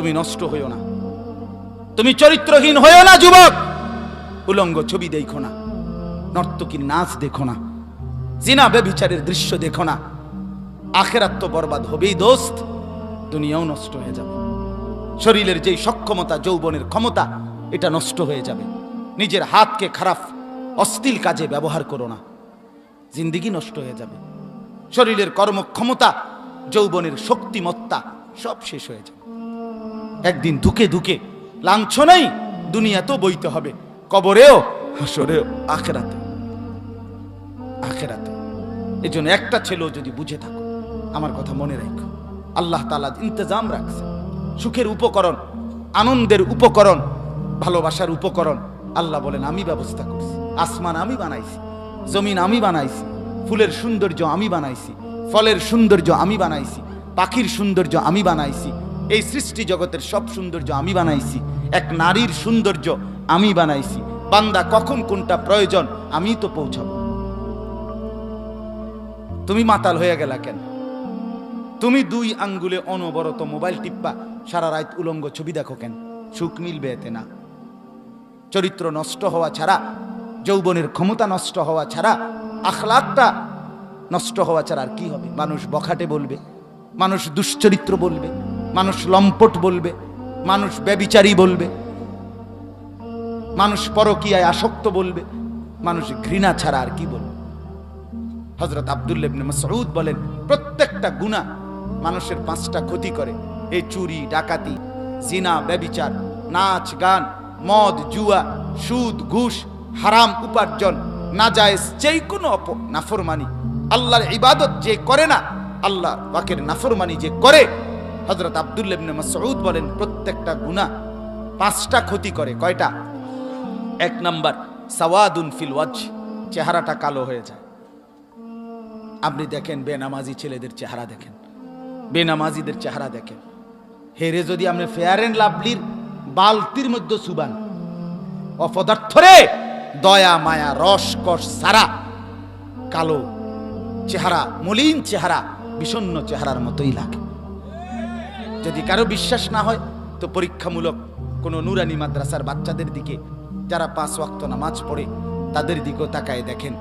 তুমি নষ্ট হইও না। তুমি চরিত্রহীন হইও না, যুবক। উলঙ্গ ছবি দেখো না, নর্তকীর নাচ দেখো না, জিনা বেবিচারের দৃশ্য দেখো না। আখেরাত তো বরবাদ হবেই, দোস্ত। দুনিয়াও নষ্ট হয়ে যাবে। শরীরের যেই সক্ষমতা, যৌবনের ক্ষমতা, এটা নষ্ট হয়ে যাবে। নিজের হাতকে খারাপ, অশ্লীল কাজে ব্যবহার করো না। জিন্দিগি নষ্ট হয়ে যাবে। শরীরের কর্মক্ষমতা, যৌবনের শক্তিমত্তা, সব শেষ হয়ে যাবে। একদিন ধুকে ধুকে, লাঞ্ছনাই দুনিয়াতেও বইতে হবে, কবরেও, হাসরেও, আখেরাতে। আখেরাতে। এই জন্য একটা ছেলেও যদি বুঝে থাকো, আমার কথা মনে রাখো। আল্লাহ তালা ইন্তজাম রাখছে। সুখের উপকরণ, আনন্দের উপকরণ, ভালোবাসার উপকরণ। আল্লাহ বলেন, আমি ব্যবস্থা করছি। আসমান আমি বানাইছি, জমিন আমি বানাইছি, ফুলের সৌন্দর্য আমি বানাইছি, ফলের সৌন্দর্য আমি বানাইছি, পাখির সৌন্দর্য আমি বানাইছি এই সৃষ্টি জগতের সব সৌন্দর্য আমি বানাইছি। এক নারীর সৌন্দর্য আমি বানাইছি। বান্দা কখন কোনটা প্রয়োজন আমি তো পৌঁছাবো। তুমি মাতাল হয়ে গেলা কেন? তুমি দুই আঙ্গুলে অনবরত মোবাইল টিপ্পা, সারা রাত উলঙ্গ ছবি দেখো কেন? সুখ মিলবে এতে না। চরিত্র নষ্ট হওয়া ছাড়া, যৌবনের ক্ষমতা নষ্ট হওয়া ছাড়া, আখলাকটা নষ্ট হওয়া ছাড়া আর কি হবে? মানুষ বখাটে বলবে, মানুষ দুশ্চরিত্র বলবে। মানুষ লম্পট বলবে, মানুষ ব্যবিচারী বলবে, মানুষ পরকীয়ায় আসক্ত বলবে, মানুষ ঘৃণা ছাড়া আর কি বলবে? হজরত আবদুল্লেবনে মাসউদ বলেন, প্রত্যেকটা গুণা মানুষের পাঁচটা ক্ষতি করে। এই চুরি, ডাকাতি, জিনা, ব্যবিচার, নাচ, গান, মদ, জুয়া, সুদ, ঘুষ, হারাম, উপার্জন না নাজায়েজ যে কোনো অপ, নাফরমানি। আল্লাহর ইবাদত যে করে না আল্লাহ বাকের নাফরমানি যে করে হজরত আবদুল্লেবনে মাসউদ বলেন, প্রত্যেকটা গুণা পাঁচটা ক্ষতি করে। কয়টা? এক নাম্বার, সাওয়াদুন ফিল ওয়াজ চেহারাটা কালো হয়ে যায়। আপনি দেখেন, বেনামাজি ছেলেদের চেহারা দেখেন। বেনামাজিদের চেহারা দেখেন। হেরে যদি আপনি ফেয়ার অ্যান্ড লাভলির বালতির মধ্যে সুবান, অপদার্থ রে! দয়া, মায়া, রস, কষ, সারা, কালো চেহারা, মলিন চেহারা বিষণ্ণ চেহারার মতোই লাগে। যদি কারও বিশ্বাস না হয়, তো পরীক্ষামূলক কোনো নুরানি মাদ্রাসার বাচ্চাদের দিকে যারা পাঁচ ওয়াক্ত নামাজ পড়ে, তাদের দিকেও তাকায় দেখেন।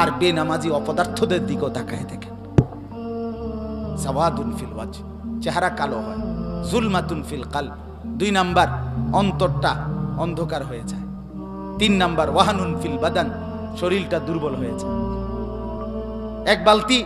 আর বেনামাজি অপদার্থদের দিকেও তাকায় দেখেন। সাওয়াদুন ফিল ওয়াজ চেহারা কালো হয়, জুলমাতুন ফিল কাল দুই নাম্বার, অন্তরটা অন্ধকার হয়ে যায়। তিন নাম্বার, ওয়াহানুন ফিল বাদান, শরীরটা দুর্বল হয়ে যায়। এক বালতি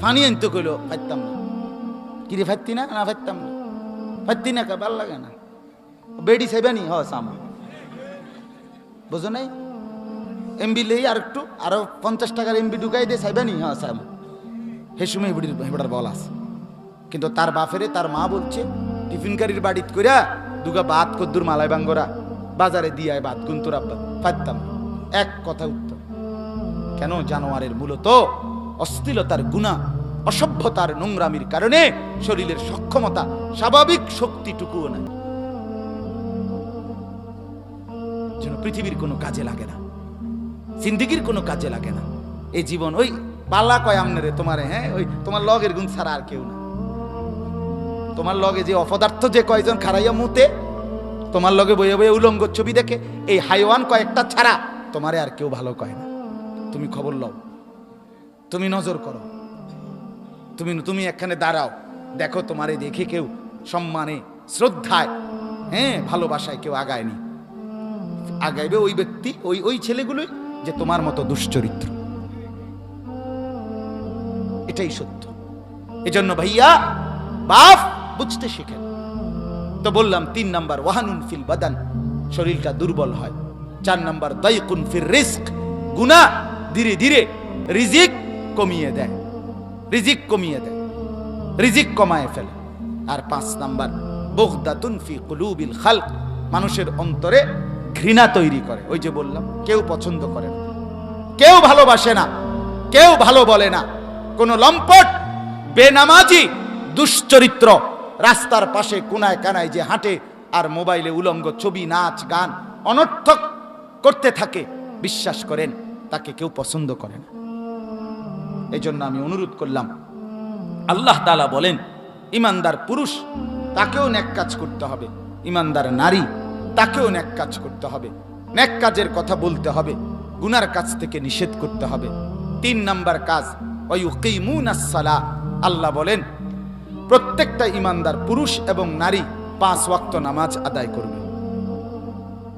পানি আনতে কইল ফাইতাম না। কিরে ফাইতি না না ফাইতাম না? ফাইতি না কা, ভালো লাগে না। বেডি সাইবানি হ সামা বুঝো নাই? এমবি লেই আর একটু, আরও পঞ্চাশ টাকার এমবি ঢুকাই দিয়ে সাইবানি হ্যাঁ সাম হে সময় হেবড়ির হেবড়ার বল আছে। কিন্তু তার বাফেরে তার মা বলছে, টিফিন গাড়ির বাড়িত কইরা দুগা বাত কদ্দুর মালাই বাঙ্গরা, বাজারে দিয়ে বাত গুন্তর আব্বা। পারতাম এক কথা উত্তর। কেন জানোয়ারের মূলত অস্থিলতার গুণা? অসভ্যতার নোংরামির কারণে শরীরের সক্ষমতা স্বাভাবিক শক্তিটুকুও নাই। যেন পৃথিবীর কোনো কাজে লাগে না, জিন্দিগির কোনো কাজে লাগে না। এই জীবন ওই পাল্লা কয় আমনে তোমারে হ্যাঁ? ওই তোমার লগের গুণ ছাড়া আর কেউ না। তোমার লগে যে অপদার্থ যে কয়জন খারাইয়া মুতে, তোমার লগে বইয়ে বইয়ে উলঙ্গ ছবি দেখে, এই হাইওয়ান কয়েকটা ছাড়া তোমারে আর কেউ ভালো কয় না। তুমি খবর লও, তুমি নজর করো। তুমি তুমি এখানে দাঁড়াও। দেখো তোমারে দেখে কেউ সম্মানে, শ্রদ্ধায় হ্যাঁ ভালোবাসায় কেউ আগায়নি। আগাইবে ওই ব্যক্তি, ওই ওই ছেলেগুলোই যে তোমার মতো দুশ্চরিত্র। এটাই সত্য। এজন্য ভাইয়া বাপ বুঝতে শিখেন। তো বললাম, তিন নাম্বার, ওয়াহানুন ফিল বাদান। শরীরটা দুর্বল হয়। চার নাম্বার দাইকুন ফির রিস্ক। গুনা ধীরে ধীরে রিজিক কমিয়ে দেয়। রিজিক কমিয়ে দেয়, রিজিক কমায় ফেলে। আর পাঁচ নাম্বার, বগদাতুন ফি কুলুবিল খালক, মানুষের অন্তরে ঘৃণা তৈরি করে। ওই যে বললাম, কেউ পছন্দ করে না, কেউ ভালোবাসে না, কেউ ভালো বলে না। কোন লম্পট, বেনামাজি, দুশ্চরিত্র, রাস্তার পাশে কোনায় কানায় যে হাঁটে আর মোবাইলে উলঙ্গ ছবি, নাচ, গান অনর্থক করতে থাকে, বিশ্বাস করেন, তাকে কেউ পছন্দ করে না। এই জন্য আমি অনুরোধ করলাম। আল্লাহ তালা বলেন, ইমানদার পুরুষ, তাকেও ন্যাক কাজ করতে হবে। ইমানদার নারী, তাকেও ন্যাক কাজ করতে হবে। ন্যাক কাজের কথা বলতে হবে, গুনার কাজ থেকে নিষেধ করতে হবে। তিন নাম্বার কাজ সালা আল্লাহ বলেন, প্রত্যেকটা ইমানদার পুরুষ এবং নারী পাঁচ ওয়াক্ত নামাজ আদায় করবে।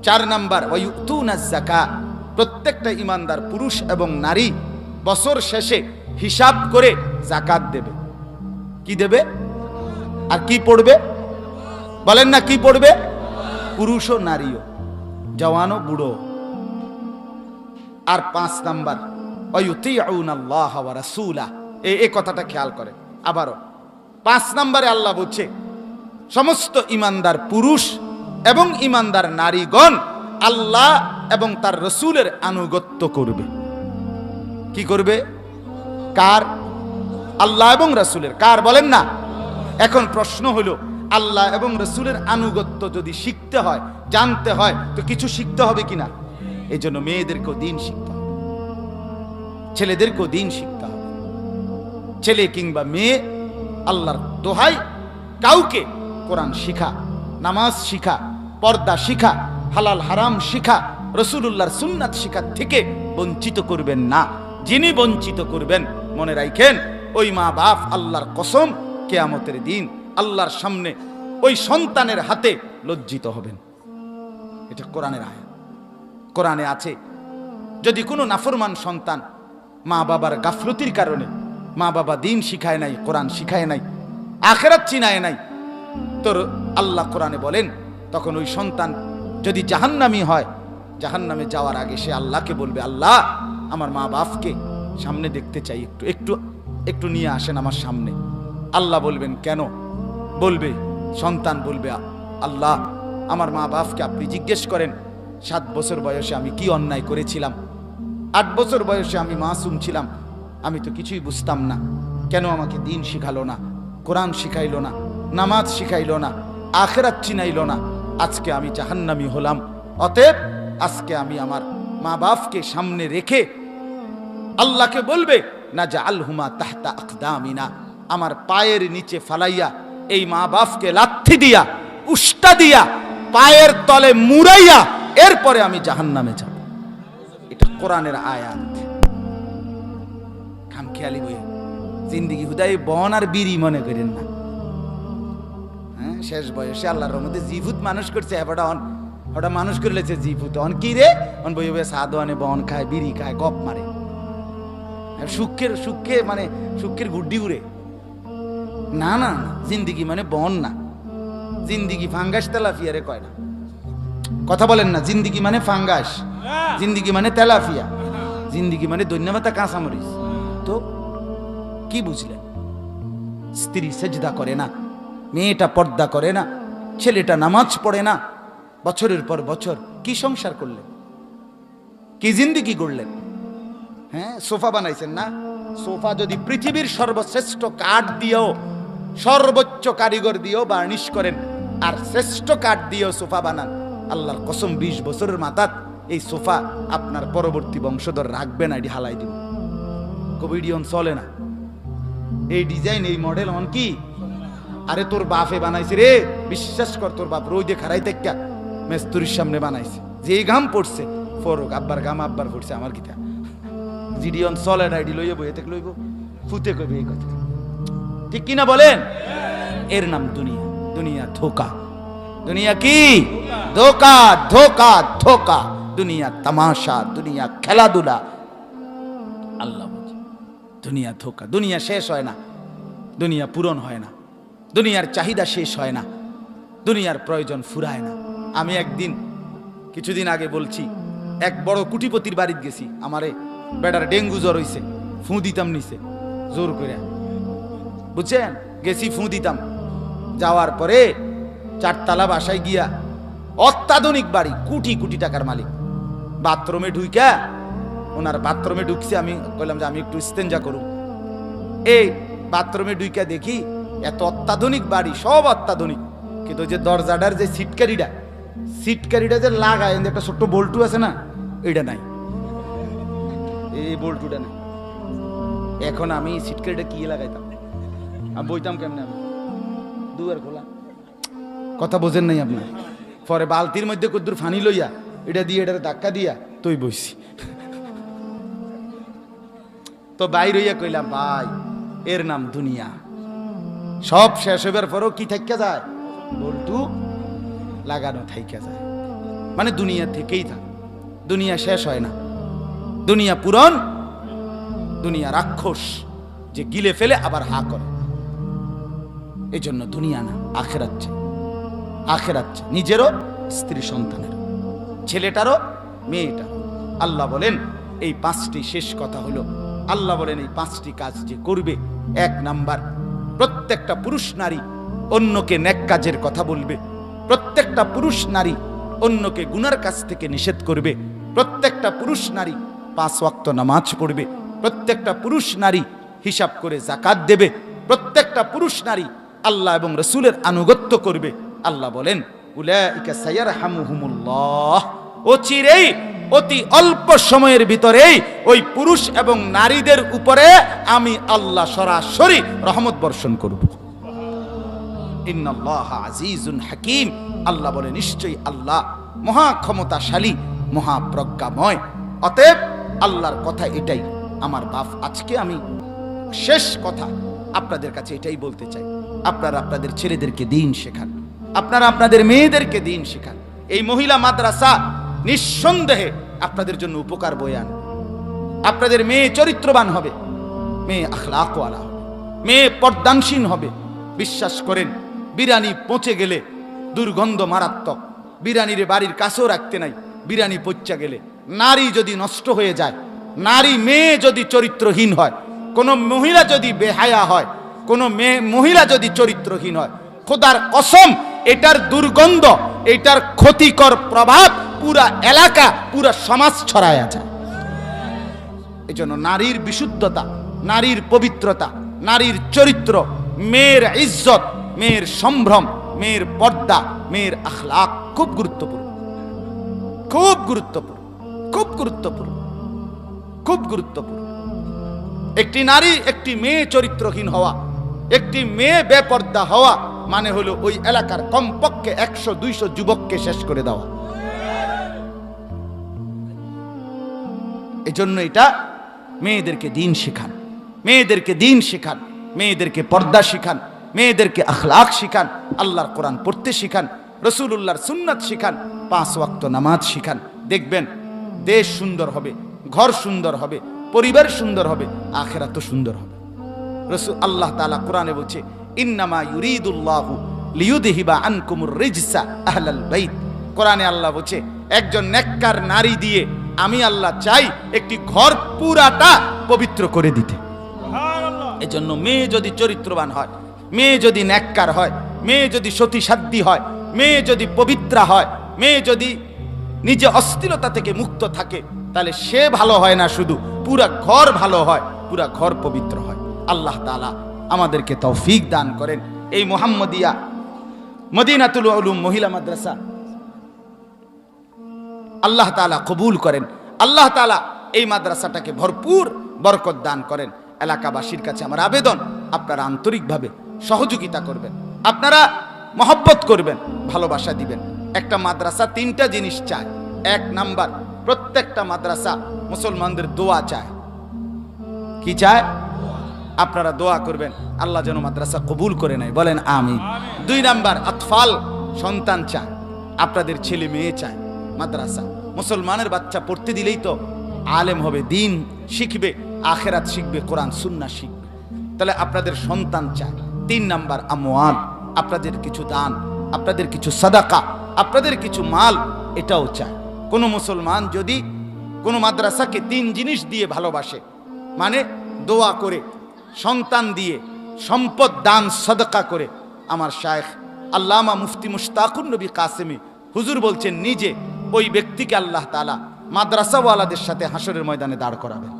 চার নাম্বার জাকা প্রত্যেকটা ইমানদার পুরুষ এবং নারী বছর শেষে হিসাব করে জাকাত দেবে। কি দেবে? আর কি পড়বে? বলেন না কি পড়বে? পুরুষ ও নারীও জওয়ান ও বুড়ো আর পাঁচ নাম্বার এই কথাটা খেয়াল করে আবারও, পাঁচ নাম্বারে আল্লাহ বলছে, সমস্ত ইমানদার পুরুষ এবং ইমানদার নারীগণ আল্লাহ এবং তার রসুলের আনুগত্য করবে। কি করবে? কার? আল্লাহ এবং রসুলের। কার বলেন না? এখন প্রশ্ন হলো, আল্লাহ এবং রসুলের আনুগত্য যদি শিখতে হয়, জানতে হয়, তো কিছু শিখতে হবে কিনা? এই জন্য মেয়েদেরকেও দিন শিখতে হবে। ছেলেদেরকেও দিন শিখতে হবে। ছেলে কিংবা মেয়ে, আল্লাহর দোহাই, কাউকে কোরআন শিখা, নামাজ শিখা, পর্দা শিখা, হালাল হারাম শিখা রসুল্লাহর সুন্নাত শিখা থেকে বঞ্চিত করবেন না। যিনি বঞ্চিত করবেন মনে রাখেন ওই মা বাপ আল্লাহর কসম কেয়ামতের দিন আল্লাহর সামনে ওই সন্তানের হাতে লজ্জিত হবেন। এটা কোরআনের আয়া কোরআনে আছে, যদি কোনো নাফরমান সন্তান মা বাবার গাফলতির কারণে মা বাবা দিন শিখায় নাই, কোরআন শিখায় নাই, আখেরাত চিনায় নাই তোর আল্লাহ কোরআনে বলেন, তখন ওই সন্তান যদি জাহান্নামি হয়, জাহান্নামে যাওয়ার আগে সে আল্লাহকে বলবে, আল্লাহ, আমার মা বাপকে সামনে দেখতে চাই একটু। একটু একটু নিয়ে আসেন আমার সামনে। আল্লাহ বলবেন, কেন? বলবে, সন্তান বলবে, আল্লাহ, আমার মা বাপকে আপনি জিজ্ঞেস করেন, সাত বছর বয়সে আমি কি অন্যায় করেছিলাম? আট বছর বয়সে আমি মাসুম ছিলাম। আমি তো কিছুই বুঝতাম না। কেন আমাকে দিন শিখালো না? কোরআন শিখাইলো না? নামাজ শিখাইলো না? আখেরাত চিনাইল না? আজকে আমি জাহান্নামি হলাম। অতএব, আজকে আমি আমার মা বাপকে সামনে রেখে আল্লাহকে বলবে না যা আলহুমা তাহতা আকদামিনা। আমার পায়ের নিচে ফালাইয়া, এই মা বাপকে লাথি দিয়া, উষ্টা দিয়া, পায়ের তলে মুড়াইয়া, এরপরে আমি জাহান্নামে যাব। এটা কোরআনের আয়াত। খামখেয়ালি বই জিন্দিগি হুদাই বন আর বিড়ি মনে করেন না। হ্যাঁ শেষ বয়সে আল্লাহর মধ্যে জিভুত মানুষ করছে এবারটা অন ওটা মানুষ করে লেছে জিভুত। অন কি রে? অন বই বই সাদো আনে বন খায়, বিড়ি খায়, গপ মারে। সুখের, সুখে মানে সুখের গুড্ডি উড়ে। না না জিন্দিগি মানে বন না। জিন্দিগি ফাঙ্গাস তেলাফিয়ারে কয় না। কথা বলেন না, জিন্দিগি মানে ফাঙ্গাস, জিন্দিগি মানে তেলাফিয়া, জিন্দিগি মানে দৈন্যমাতা কাঁচামরিচ। তো কি বুঝলেন? স্ত্রী সেজদা করে না, মেয়েটা পর্দা করে না, ছেলেটা নামাজ পড়ে না, বছরের পর বছর কি সংসার করলেন? কি জিন্দিগি গড়লেন? হ্যাঁ সোফা বানাইছেন না? সোফা যদি পৃথিবীর সর্বশ্রেষ্ঠ কাঠ দিয়েও, সর্বোচ্চ কারিগর দিয়েও বার্নিশ করেন, আর শ্রেষ্ঠ কাঠ দিয়েও সোফা বানান, আল্লাহর কসম বিশ বছরের মাথাত এই সোফা আপনার পরবর্তী বংশধর রাখবে না, এটি হালাই দিব। কোভিডিয়ন চলে না। এই ডিজাইন, এই মডেল অন কি? আরে তোর বাপে বানাইছে রে, বিশ্বাস কর, তোর বাপ রোদে খারাই দেখা মেস্তুরির সামনে বানাইছে। যে ঘাম পড়ছে, ফরক আব্বার ঘাম আব্বার পড়ছে, আমার গীতা জিডিয়ন চলে এটি লইয়া বইয়ে থেকে লইব, ফুতে কইবে এই কথা। ঠিক কিনা বলেন? এর নাম দুনিয়া। দুনিয়া ধোকা। দুনিয়া কি? ধোকা ধোকা ধোকা। দুনিয়া তামাশা, দুনিয়া খেলাধুলা। আল্লাহ দুনিয়া ধোকা। দুনিয়া শেষ হয় না। দুনিয়া পূরণ হয় না। দুনিয়ার চাহিদা শেষ হয় না। দুনিয়ার প্রয়োজন ফুরায় না। আমি একদিন, কিছুদিন আগে বলছি, এক বড় কুটিপতির বাড়িতে গেছি। আমারে বেটার ডেঙ্গু জ্বর হইছে, ফু দিতাম নিছে জোর করে বুঝছেন? গেছি ফু দিতাম। যাওয়ার পরে চারতলা বাসায় গিয়া অত্যাধুনিক বাড়ি, কোটি কোটি টাকার মালিক। বাথরুমে ঢুইকা, ওনার বাথরুমে ঢুকছে, আমি বললাম যে আমি একটু স্তেঞ্জা করুম। এই বাথরুমে ঢুইকা দেখি এত অত্যাধুনিক বাড়ি, সব অত্যাধুনিক। কিন্তু যে দরজাটার যে সিটকারিটা সিটকারিটা যে লাগায় একটা ছোট্ট বল্টু আছে না এটা নাই। এই বল্টুটা নাই এখন আমি সিটকারিটা কি লাগাইতাম? আমি বইতাম কেমনে আমি? দুয়ার খোলা। কথা বোঝেন নাই আপনি। পরে বালতির মধ্যে কদ্দুর ফানি লইয়া, এটা দিয়ে এটা ধাক্কা দিয়া তুই বইছি। তো বাইর হইয়া কইলাম, ভাই, এর নাম দুনিয়া। সব শেষ হইবার পরও কি থাইকা যায়? বল্টু, লাগানো থাইকা যায়। মানে দুনিয়া থেকেই থাক। দুনিয়া শেষ হয় না। দুনিয়া পূরণ, দুনিয়া রাক্ষস যে গিলে ফেলে আবার হা করে। এই জন্য দুনিয়া না, আখেরাত আখেরাত নিজেরও, স্ত্রী সন্তানের ছেলেটারও মেয়েটা আল্লাহ বলেন, এই পাঁচটি শেষ কথা হলো, আল্লাহ বলেন এই পাঁচটি কাজ যে করবে, এক নাম্বার, প্রত্যেকটা পুরুষ নারী অন্যকে ন্যাক কাজের কথা বলবে। প্রত্যেকটা পুরুষ নারী অন্যকে গুনার কাছ থেকে নিষেধ করবে। প্রত্যেকটা পুরুষ নারী পাঁচ ওয়াক্ত নামাজ পড়বে। প্রত্যেকটা পুরুষ নারী হিসাব করে জাকাত দেবে। প্রত্যেকটা পুরুষ নারী আল্লাহ এবং রসুলের আনুগত্য করবে। আল্লাহ বলেন অতি অল্প সময়ের ভিতরেই ওই পুরুষ এবং নারীদের উপরে আমি আল্লাহ সরাসরি রহমত বর্ষণ করব। আজিজুন হাকিম। আল্লাহ বলে, নিশ্চয়ই আল্লাহ মহা ক্ষমতাশালী, মহাপ্রজ্ঞাময়। অতএব আল্লাহর কথা এটাই। আমার বাপ, আজকে আমি শেষ কথা আপনাদের কাছে এটাই বলতে চাই। আপনারা আপনাদের ছেলেদেরকে দিন শেখান। আপনারা আপনাদের মেয়েদেরকে দিন শেখান। এই মহিলা মাদ্রাসা নিঃসন্দেহে আপনাদের জন্য উপকার বয়ে আন। আপনাদের মেয়ে চরিত্রবান হবে, মেয়ে আখলাকওয়ালা হবে, মেয়ে পর্দানসীন হবে। বিশ্বাস করেন, বিরানি পচে গেলে দুর্গন্ধ মারাত্মক। বিরানির বাড়ির কাছেও রাখতে নাই, বিরানি পচা গেলে। নারী যদি নষ্ট হয়ে যায়, নারী মেয়ে যদি চরিত্রহীন হয়, কোনো মহিলা যদি বেহায়া হয়, কোনো মেয়ে, মহিলা যদি চরিত্রহীন হয়, খোদার কসম, এটার দুর্গন্ধ, এটার ক্ষতিকর প্রভাব পুরা এলাকা, পুরা সমাজ ছড়ায়া যায় এই জন্য নারীর বিশুদ্ধতা, নারীর পবিত্রতা, নারীর চরিত্র, মেয়ের ইজ্জত, মেয়ের সম্ভ্রম, মেয়ের পর্দা, মেয়ের আখলাক খুব গুরুত্বপূর্ণ। খুব গুরুত্বপূর্ণ। খুব গুরুত্বপূর্ণ খুব গুরুত্বপূর্ণ। একটি নারী, একটি মেয়ে চরিত্রহীন হওয়া, একটি মেয়ে বেপর্দা হওয়া মানে হলো ওই এলাকার কমপক্ষে একশো, দুইশো যুবককে শেষ করে দেওয়া। এজন্য এটা মেয়েদেরকে দিন শেখান, মেয়েদেরকে দিন শেখান, মেয়েদেরকে পর্দা শিখান, মেয়েদেরকে আখলাক শিখান, আল্লাহর কোরআন পড়তে শিখান রসুল্লাহর সুন্নাত শিখান, পাঁচ ওয়াক্ত নামাজ শিখান। দেখবেন দেশ সুন্দর হবে ঘর সুন্দর হবে পরিবার সুন্দর হবে আখেরা তো সুন্দর হবে। রসুল আল্লাহ তাআলা কোরআনে বলছে ইন্নামা ইউরিদুল্লাহু আনকুমুর রিজসা আহলাল বাইত। কোরআনে আল্লাহ বলছে একজন নেককার নারী দিয়ে আমি আল্লাহ চাই একটি ঘর পুরাটা পবিত্র করে দিতে। এজন্য মেয়ে যদি চরিত্রবান হয় মেয়ে যদি ন্যাক্কার হয় মেয়ে যদি সতী সাধ্যী হয় মেয়ে যদি পবিত্রা হয় মেয়ে যদি নিজে অস্থিরতা থেকে মুক্ত থাকে, তাহলে সে ভালো হয় না শুধু, পুরা ঘর ভালো হয়, পুরা ঘর পবিত্র হয়। আল্লাহ তাআলা আমাদেরকে তৌফিক দান করেন। এই মোহাম্মদিয়া মদিনাতুল উলুম মহিলা মাদ্রাসা আল্লাহ তাআলা কবুল করেন। আল্লাহ তাআলা এই মাদ্রাসাটাকে ভরপুর বরকত দান করেন। এলাকাবাসীর কাছে আমার আবেদন, আপনারা আন্তরিকভাবে সহযোগিতা করবেন। আপনারা মহব্বত করবেন, ভালোবাসা দিবেন। একটা মাদ্রাসা তিনটা জিনিস চায়। এক নাম্বার প্রত্যেকটা মাদ্রাসা মুসলমানদের দোয়া চায়। কি চায়? আপনারা দোয়া করবেন আল্লাহ যেন মাদ্রাসা কবুল করে নেয়। বলেন আমি দুই নাম্বার আতফাল সন্তান চায়। আপনাদের ছেলে মেয়ে চায় মাদ্রাসা। মুসলমানের বাচ্চা পড়তে দিলেই তো আলেম হবে দিন শিখবে আখেরাত শিখবে কোরআন সুন্না শিখবে। তাহলে আপনাদের সন্তান চায়। তিন নাম্বার আমওয়াল আপনাদের কিছু দান আপনাদের কিছু সাদাকা। আপনাদের কিছু মাল এটাও চায়। কোনো মুসলমান যদি কোনো মাদ্রাসাকে তিন জিনিস দিয়ে ভালোবাসে মানে দোয়া করে, সন্তান দিয়ে, সম্পদ দান, সদকা করে, আমার শায়েখ আল্লামা মুফতি মুশতাকুর নবী কাসেমি হুজুর বলছেন, নিজে ওই ব্যক্তিকে আল্লাহ তালা মাদ্রাসাওয়ালাদের সাথে হাসরের ময়দানে দাঁড় করাবেন।